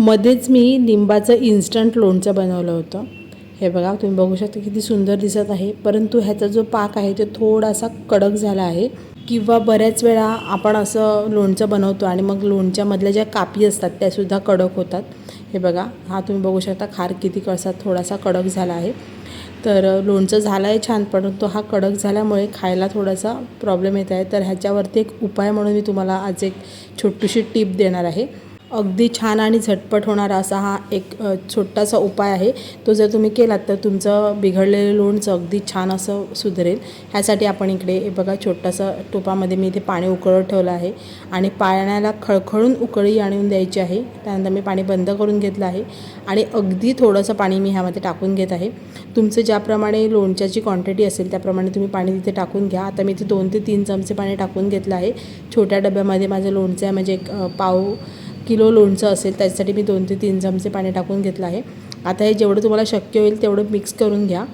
मध्येच मी लिंबाचं इन्स्टंट लोणचं बनवलं होतं. हे बघा तुम्ही बघू शकता किती सुंदर दिसत आहे. परंतु ह्याचा जो पाक आहे तो थोडासा कडक झाला आहे. किंवा बऱ्याच वेळा आपण असं लोणचं बनवतो आणि मग लोणच्यामधल्या ज्या कापी असतात त्यासुद्धा कडक होतात. हे बघा हा तुम्ही बघू शकता खार किती कळसात थोडासा कडक झाला आहे. तर लोणचं झालं आहे छान परंतु हा कडक झाल्यामुळे खायला थोडासा प्रॉब्लेम येत आहे. तर ह्याच्यावरती एक उपाय म्हणून मी तुम्हाला आज एक छोटीशी टीप देणार आहे. अगदी छान आणि झटपट होणारा असा हा एक छोटासा उपाय आहे. तो जर तुम्ही केलात तर तुमचं बिघडलेलं लोणचं अगदी छान असं सुधरेल. ह्यासाठी आपण इकडे बघा छोटासा टोपामध्ये मी इथे पाणी उकळत ठेवलं आहे आणि पाण्याला खळखळून उकळी आणून द्यायची आहे. त्यानंतर मी पाणी बंद करून घेतलं आहे आणि अगदी थोडंसं पाणी मी ह्यामध्ये टाकून घेत आहे. तुमचं ज्याप्रमाणे लोणच्याची क्वांटिटी असेल त्याप्रमाणे तुम्ही पाणी तिथे टाकून घ्या. आता मी इथे दोन ते तीन चमचे पाणी टाकून घेतलं आहे. छोट्या डब्यामध्ये माझं लोणचं आहे. म्हणजे एक पाव किलो लोणचं असेल त्याच्यासाठी मी दोन ते तीन चमचे पाणी टाकून घेतलं आहे. आता हे जेवढं तुम्हाला शक्य होईल तेवढं मिक्स करून घ्या.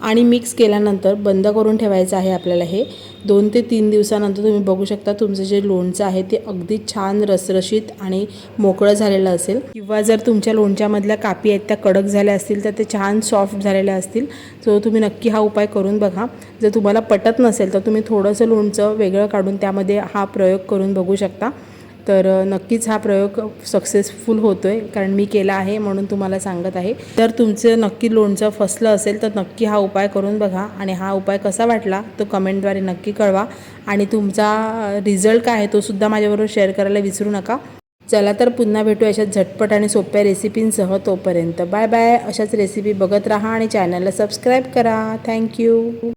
आणि मिक्स केल्यानंतर बंद करून ठेवायचं आहे आपल्याला हे. दोन ते तीन दिवसानंतर तुम्ही बघू शकता तुमचं जे लोणचं आहे ते अगदी छान रसरशीत आणि मोकळं झालेलं असेल. किंवा जर तुमच्या लोणच्यामधल्या कापी आहेत त्या कडक झाल्या असतील तर ते छान सॉफ्ट झालेल्या असतील. सो तुम्ही नक्की हा उपाय करून बघा. जर तुम्हाला पटत नसेल तर तुम्ही थोडंसं लोणचं वेगळं काढून त्यामध्ये हा प्रयोग करून बघू शकता. तर नक्कीच हा प्रयोग सक्सेसफुल होतो आहे कारण मी केला आहे म्हणून तुम्हाला सांगत आहे. तर तुमचं नक्की लोणचं फसलं असेल तर नक्की हा उपाय करून बघा आणि हा उपाय कसा वाटला तो कमेंटद्वारे नक्की कळवा आणि तुमचा रिझल्ट काय आहे तो सुद्धा माझ्याबरोबर शेअर करायला विसरू नका. चला तर पुन्हा भेटू अशा झटपट आणि सोप्या रेसिपींसह तोपर्यंत. बाय बाय अशाच रेसिपी बघत राहा आणि चॅनलला सबस्क्राईब करा. थँक्यू